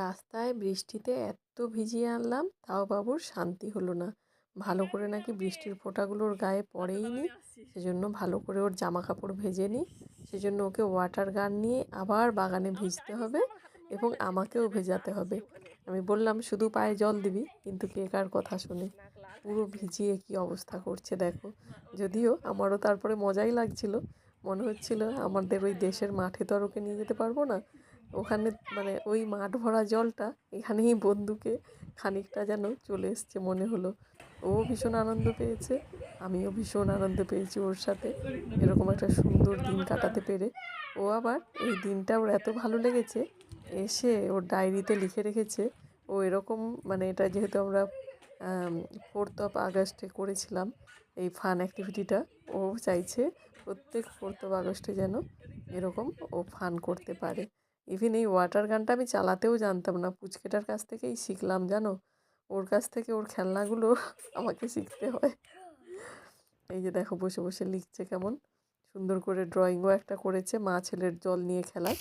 রাস্তায় বৃষ্টিতে এত ভিজিয়ে আনলাম তাও বাবুর শান্তি হলো না। ভালো করে নাকি বৃষ্টির ফোঁটাগুলো ওর গায়ে পড়েই নি সেজন্য ভালো করে ওর জামা কাপড় ভেজে নিই সেজন্য ওকে ওয়াটার গান নিয়ে আবার বাগানে ভিজতে হবে এবং আমাকেও ভেজাতে হবে। আমি বললাম শুধু পায়ে জল দিবি কিন্তু কে কার কথা শোনে। পুরো ভিজিয়ে কি অবস্থা করছে দেখো। যদিও আমারও তারপরে মজাই লাগছিল মনে হচ্ছিল আমাদের ওই দেশের মাঠে তো আর ওকে নিয়ে যেতে পারব না। ওখানে মানে ওই মাঠ ভরা জলটা এখানেই বন্ধুকে খানিকটা যেন চলে এসছে মনে হলো। ও ভীষণ আনন্দ পেয়েছে, আমিও ভীষণ আনন্দ পেয়েছি ওর সাথে। এরকম একটা সুন্দর দিন কাটাতে পেরে। ও আবার এই দিনটা ওর এত ভালো লেগেছে, এসে ওর ডায়েরিতে লিখে রেখেছে। ও এরকম মানে এটা যেহেতু আমরা ফোর্থ অফ আগস্টে করেছিলাম এই ফান অ্যাক্টিভিটিটা ও চাইছে প্রত্যেক ফোর্থ অফ আগস্টে যেন এরকম ও ফান করতে পারে। ইভিন এই ওয়াটার গানটা আমি চালাতেও জানতাম না। পুচকেটার কাছ থেকেই শিখলাম, জানো? ওর কাছ থেকে ওর খেলনাগুলো আমাকে শিখতে হয়। এই যে দেখো, বসে বসে লিখছে কেমন? সুন্দর করে ড্রয়িংও একটা করেছে, মা ছেলের জল নিয়ে খেলার